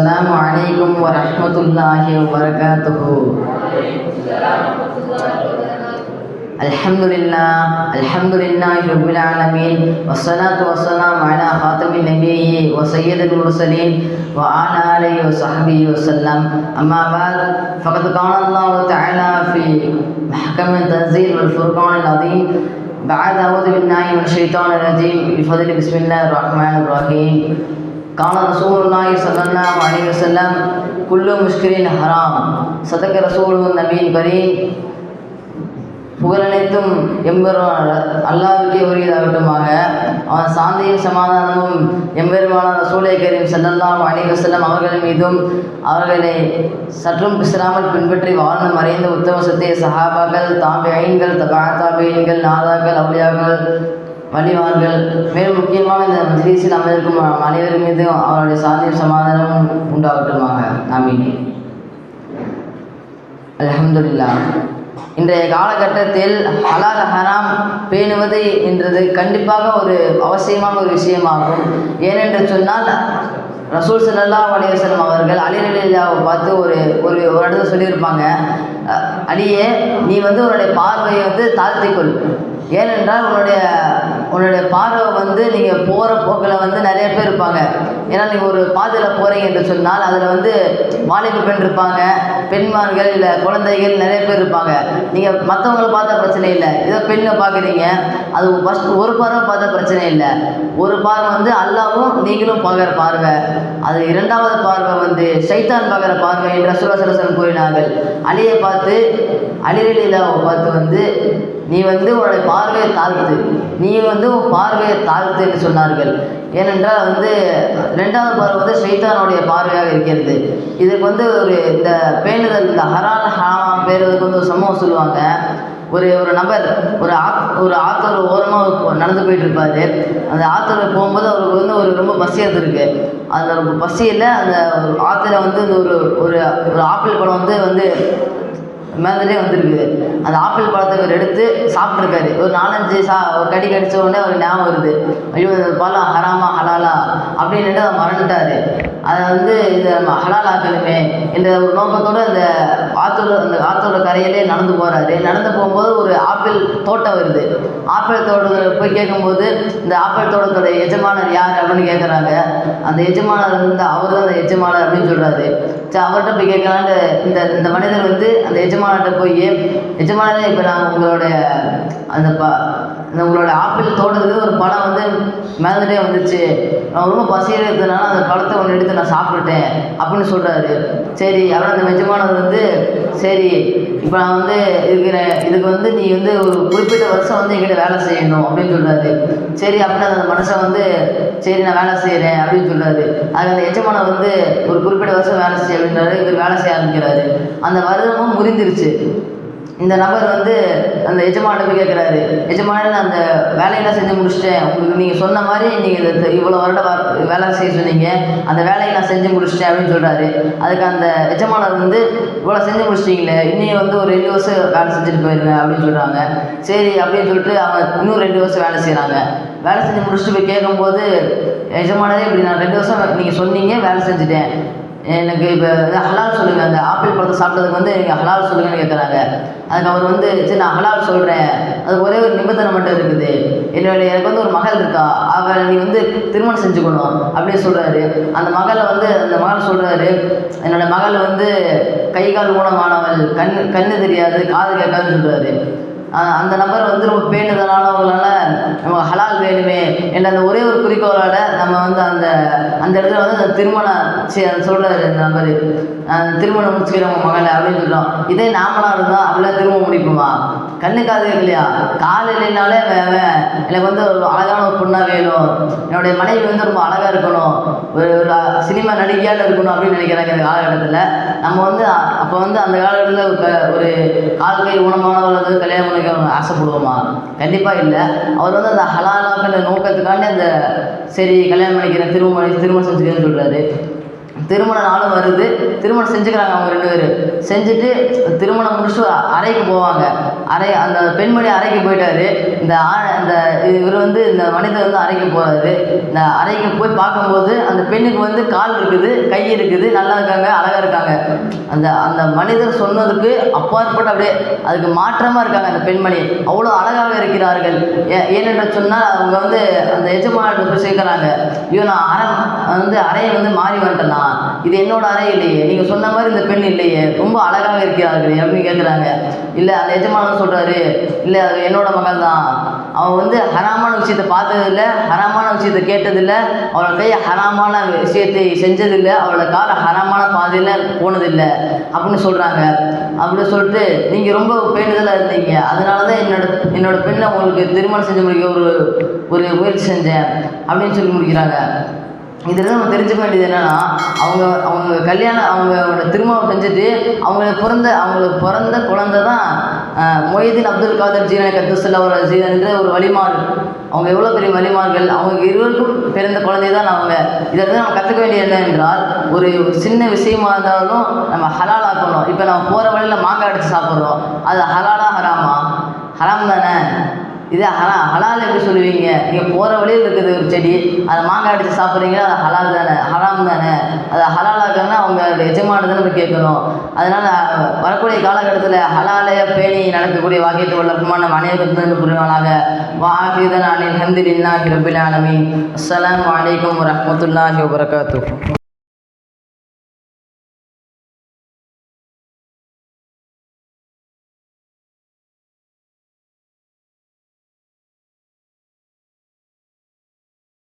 السلام عليكم ورحمة الله وبركاته. الحمد لله الحمد لله رب العالمين والصلاة والسلام على خاتم النبي وسيد المرسلين وعلى آله وصحبه وسلم. أما بعد فقد قال الله تعالى في محكم التنزيل والفرقان العظيم بعد أعوذ بالله من الشيطان الرجيم. بفضل بسم الله الرحمن الرحيم. காண ரசூலுல்லாஹி சல்லல்லாஹு அலைஹி வஸல்லம் குல்லு முஷ்கிரின் ஹராம் சதக ரசூலு நபீன் கரீம் புகழனைத்தும் எம்பெருமான அல்லாவுக்கே உரியதாகட்டுமாக. அவன் சாந்தியும் சமாதானமும் எம்பெருமான ரசூலை கரீம் செல்லல்லாம் அணிக செல்லம் அவர்கள் மீதும் அவர்களை சற்றும் பிசிராமல் பின்பற்றி வாழ்ந்து மறைந்த உத்தம சத்திய சஹாபாக்கள் தாபி ஐன்கள் தாபீன்கள் நாதாக்கள் அவுளியாக்கள் வழிவார்கள் மேலும் முக்கியமாக இந்த மஜ்லீஸில் அமைந்திருக்கும் அனைவர் மீதும் அவருடைய சாந்தியும் சமாதானமும் உண்டாகட்டுமாக. ஆமீன். அலமதுல்லா இன்றைய காலகட்டத்தில் ஹலால் ஹராம் பேணுவது என்றது கண்டிப்பாக ஒரு அவசியமான ஒரு விஷயமாகும். ஏனென்று சொன்னால் ரசூல் சல்லா அலைஹி அவர்கள் அலி பார்த்து ஒரு ஒரு ஒரு இடத்துல சொல்லியிருப்பாங்க அடியே நீ வந்து உன்னுடைய பார்வையை வந்து தாழ்த்திக்கொள். ஏனென்றால் உன்னுடைய உன்னுடைய பார்வை வந்து நீங்கள் போகிற போக்கில் வந்து நிறைய பேர் இருப்பாங்க. ஏன்னா நீங்கள் ஒரு பாதையில் போகிறீங்க என்று சொன்னால் அதில் வந்து வாலிப பெண் இருப்பாங்க பெண்மார்கள் இல்லை குழந்தைகள் நிறைய பேர் இருப்பாங்க. நீங்கள் மற்றவங்கள பார்த்தா பிரச்சனை இல்லை. ஏதோ பெண்ணை பார்க்குறீங்க அது ஃபஸ்ட் ஒரு பார்வை பார்த்தா பிரச்சனை இல்லை. ஒரு பார்வை வந்து அல்லாவும் நீங்களும் பார்க்குற பார்வை. அது இரண்டாவது பார்வை வந்து சைத்தான் பார்க்குற பார்வை என்று சுரசரசன் கூறினார்கள். அலியை பார்த்து அலிரலிலாவை பார்த்து வந்து நீ வந்து உன்னுடைய பார்வையை தாழ்த்து. நீ வந்து உன் பார்வையை தாழ்த்து என்று சொன்னார்கள். ஏனென்றால் வந்து ரெண்டாவது பார்வை வந்து ஷைத்தானுடைய பார்வையாக இருக்கிறது. இதுக்கு வந்து ஒரு இந்த பேணுதல் இந்த ஹரான் ஹராம் பேருவதுக்கு வந்து ஒரு சம்பவம் சொல்லுவாங்க. ஒரு ஒரு நபர் ஒரு ஆ ஒரு ஆத்தோர ஓரமாக நடந்து போயிட்டு இருப்பார். அந்த ஆத்தோர போகும்போது அவருக்கு வந்து ஒரு ரொம்ப பசி எடுத்துருக்கு அந்த ரொம்ப பசியில் அந்த ஆற்றுல வந்து இந்த ஒரு ஒரு ஒரு ஆப்பிள் பழம் வந்து வந்து மேலே வந்திருக்கு. அந்த ஆப்பிள் பழத்தை இவர் எடுத்து சாப்பிட்ருக்காரு ஒரு நாலஞ்சு சா ஒரு கடி கடிச்ச உடனே அவருக்கு ஞாபகம் வருது. ஐயோ இந்த பழம் ஹராமா ஹலாலா அப்படின்ட்டு அதை மறந்துட்டாரு. அதை வந்து இதை நம்ம ஹலால் ஆக்கணுமே என்ற ஒரு நோக்கத்தோடு அந்த ஆத்தோட அந்த ஆத்தோட கரையிலே நடந்து போகிறாரு நடந்து போகும்போது ஒரு ஆப்பிள் தோட்டம் வருது. ஆப்பிள் தோட்டத்தில் போய் கேட்கும்போது இந்த ஆப்பிள் தோட்டத்தோட எஜமானர் யார் அப்படின்னு கேட்குறாங்க அந்த எஜமானர் வந்து அவர் தான் அந்த எஜமானர் அப்படின்னு சொல்கிறாரு சரி அவர்கிட்ட போய் கேட்கலான்ட்டு இந்த இந்த மனிதர் வந்து அந்த எஜமான எஜமானர்கிட்ட போய் எஜமானரே இப்போ நாங்கள் உங்களுடைய அந்த ப இந்த உங்களோட ஆப்பிள் தோட்டத்துக்கு ஒரு பழம் வந்து மேலே வந்துச்சு. நான் ரொம்ப பசியில் இருந்ததுனால அந்த பழத்தை ஒன்று எடுத்து நான் சாப்பிட்டுட்டேன் அப்படின்னு சொல்கிறாரு சரி அவர் அந்த எஜமானர் வந்து சரி இப்போ நான் வந்து இருக்கிற இதுக்கு வந்து நீ வந்து ஒரு குறிப்பிட்ட வருஷம் வந்து எங்கிட்ட வேலை செய்யணும் அப்படின்னு சொல்கிறாரு சரி அப்படின்னு அந்த மனுஷன் வந்து சரி நான் வேலை செய்கிறேன் அப்படின்னு சொல்கிறாரு அது அந்த எஜமானம் வந்து ஒரு குறிப்பிட்ட வருஷம் வேலை செய்ய அப்படின்றாரு. இவர் வேலை செய்ய ஆரம்பிக்கிறாரு. அந்த வருடமும் முறிந்துருச்சு இந்த நபர் வந்து அந்த எஜமானை போய் கேட்குறாரு எஜமான நான் அந்த வேலையெல்லாம் செஞ்சு முடிச்சிட்டேன். உங்களுக்கு நீங்கள் சொன்ன மாதிரி நீங்கள் இந்த இவ்வளோ வருடம் வேலை செய்ய சொன்னீங்க. அந்த வேலையை நான் செஞ்சு முடிச்சிட்டேன் அப்படின்னு சொல்கிறாரு அதுக்கு அந்த எஜமானர் வந்து இவ்வளோ செஞ்சு முடிச்சிட்டீங்களே. இன்னும் வந்து ஒரு ரெண்டு வருஷம் வேலை செஞ்சுட்டு போயிருங்க அப்படின்னு சொல்கிறாங்க சரி அப்படின்னு சொல்லிட்டு அவங்க இன்னும் ரெண்டு வருஷம் வேலை செய்கிறாங்க வேலை செஞ்சு முடிச்சுட்டு போய் கேட்கும்போது எஜமானரே இப்படி நான் ரெண்டு வருஷம் நீங்கள் சொன்னீங்க வேலை செஞ்சுட்டேன். எனக்கு இப்போ ஹலால் சொல்லுங்கள் அந்த ஆப்பிள் பழத்தை சாப்பிட்டதுக்கு வந்து எனக்கு ஹலால் சொல்லுங்கன்னு கேட்குறாங்க அதுக்கு அவர் வந்து சரி நான் ஹலால் சொல்கிறேன் அது ஒரே ஒரு நிபந்தனை மட்டும் இருக்குது. என்னுடைய எனக்கு வந்து ஒரு மகள் இருக்கா? அவள் நீ வந்து திருமணம் செஞ்சுக்கணும் அப்படின்னு சொல்கிறாரு அந்த மகளை வந்து அந்த மகள் சொல்கிறாரு என்னோட மகள் வந்து கை கால் ஊனமானவள் கண் கண்ணு தெரியாது காது கேட்காதுன்னு சொல்கிறாரு அந்த நபர் வந்து ரொம்ப பேணுதலானவங்களால நம்ம ஹலால் வேணுமே என்ற அந்த ஒரே ஒரு குறிக்கோளோட நம்ம வந்து அந்த அந்த இடத்துல வந்து அந்த திருமணம் சொல்கிறாரு அந்த நபர். அந்த திருமணம் முடிச்சுக்கிறவங்க மகளை அப்படின்னு சொல்கிறோம் இதே நாமளாக இருந்தால் அப்படிலாம் திருமணம் முடிப்போமா? கண்ணு காது இல்லையா கால் இல்லைனாலே அவன் எனக்கு வந்து ஒரு அழகான ஒரு பொண்ணாக வேணும். என்னுடைய மனைவி வந்து ரொம்ப அழகாக இருக்கணும். ஒரு ஒரு சினிமா நடிகையால் இருக்கணும் அப்படின்னு நினைக்கிறாங்க இந்த காலகட்டத்தில். நம்ம வந்து அப்போ வந்து அந்த காலகட்டத்தில் ஒரு க- ஒரு கால் கை ஊனமானவர்களுக்கு கல்யாணம் பண்ணிக்க ஆசைப்படுவோமா? கண்டிப்பாக இல்லை. அவர் வந்து அந்த ஹலாலாக்கிற நோக்கத்துக்காண்டி அந்த சரி கல்யாணம் பண்ணிக்கிறேன் திருமணம் திருமணம் செஞ்சுக்கிறேன்னு சொல்கிறாரு திருமண நாளும் வருது. திருமணம் செஞ்சுக்கிறாங்க அவங்க ரெண்டு பேர். செஞ்சுட்டு திருமணம் முடிச்சு அறைக்கு போவாங்க. அறை அந்த பெண்மணி அறைக்கு போயிட்டாரு. இந்த ஆ- அந்த இவர் வந்து இந்த மனிதர் வந்து அறைக்கு போகிறாரு இந்த அறைக்கு போய் பார்க்கும்போது அந்த பெண்ணுக்கு வந்து கால் இருக்குது கை இருக்குது நல்லா இருக்காங்க அழகாக இருக்காங்க. அந்த அந்த மனிதர் சொன்னதுக்கு அப்பாற்பட்டு அப்படியே அதுக்கு மாற்றமாக இருக்காங்க அந்த பெண்மணி. அவ்வளோ அழகாக இருக்கிறார்கள். ஏனென்று சொன்னால் அவங்க வந்து அந்த எஜமானிட்ட போய் சேர்க்குறாங்க. ஐயோ நான் அறை வந்து அறையை வந்து மாறி வந்துட்டேனா? இது என்னோட அறை இல்லையே நீங்கள் சொன்ன மாதிரி இந்த பெண் இல்லையே. ரொம்ப அழகாக இருக்கிறார்கள் அப்படின்னு கேட்குறாங்க இல்லை அந்த எஜமானன் சொல்கிறாரு இல்லை அது என்னோட மகள் தான். அவன் வந்து ஹராமான விஷயத்தை பார்த்ததில்ல ஹராமான விஷயத்தை கேட்டதில்லை. அவளோட கையை ஹராமான விஷயத்தை செஞ்சதில்லை. அவளோட காலை ஹராமான பாதையில் போனதில்லை. அப்படின்னு சொல்கிறாங்க அப்படின்னு சொல்லிட்டு நீங்கள் ரொம்ப பேணுதலாக இருந்தீங்க. அதனால தான் என்னோட என்னோட பெண்ணை உங்களுக்கு திருமணம் செஞ்சு முடிக்க ஒரு ஒரு முயற்சி செஞ்சேன். அப்படின்னு சொல்லி முடிக்கிறாங்க. இதில் நம்ம தெரிஞ்சுக்க வேண்டியது என்னென்னா அவங்க அவங்க கல்யாணம் அவங்களோட திருமணம் செஞ்சுட்டு அவங்களுக்கு பிறந்த அவங்களுக்கு பிறந்த குழந்தை தான் மொய்தீன் அப்துல் காதர் ஜீனி கத்துசல்லா ஒரு ஜீனன்ற ஒரு வழிமாறு அவங்க எவ்வளோ பெரிய வழிமார்கள் அவங்க இருவருக்கும் பிறந்த குழந்தை தான் அவங்க. இதை வந்து நம்ம கற்றுக்க வேண்டியது என்ன என்றால் ஒரு சின்ன விஷயமா இருந்தாலும் நம்ம ஹலால் ஆக்கணும். இப்போ நம்ம போகிற வழியில் மாங்காய் அடித்து சாப்பிட்றோம். அது ஹலாலா ஹராமா? ஹராம் தானே? இது ஹலா ஹலால் எப்படி சொல்லுவீங்க. நீங்கள் போகிற வழியில் இருக்குது ஒரு செடி. அதை மாங்காய் அடித்து சாப்பிட்றீங்களா? அது ஹலால் தானே. ஹலாம் தானே. அதை ஹலாலாக்கன்னா அவங்க எஜமான தானே நம்ம கேட்கணும். அதனால் வரக்கூடிய காலகட்டத்தில் ஹலாலய பேணி நடக்கக்கூடிய வாக்கியத்தை உள்ள நம்ம அனைவருக்கும் புரிவாளாக வாஹிதன் அனில் ஹந்திலில்லாஹி ரபில் ஆலமீன். அஸ்ஸலாமு அலைக்கும் வரஹ்மத்துல்லாஹி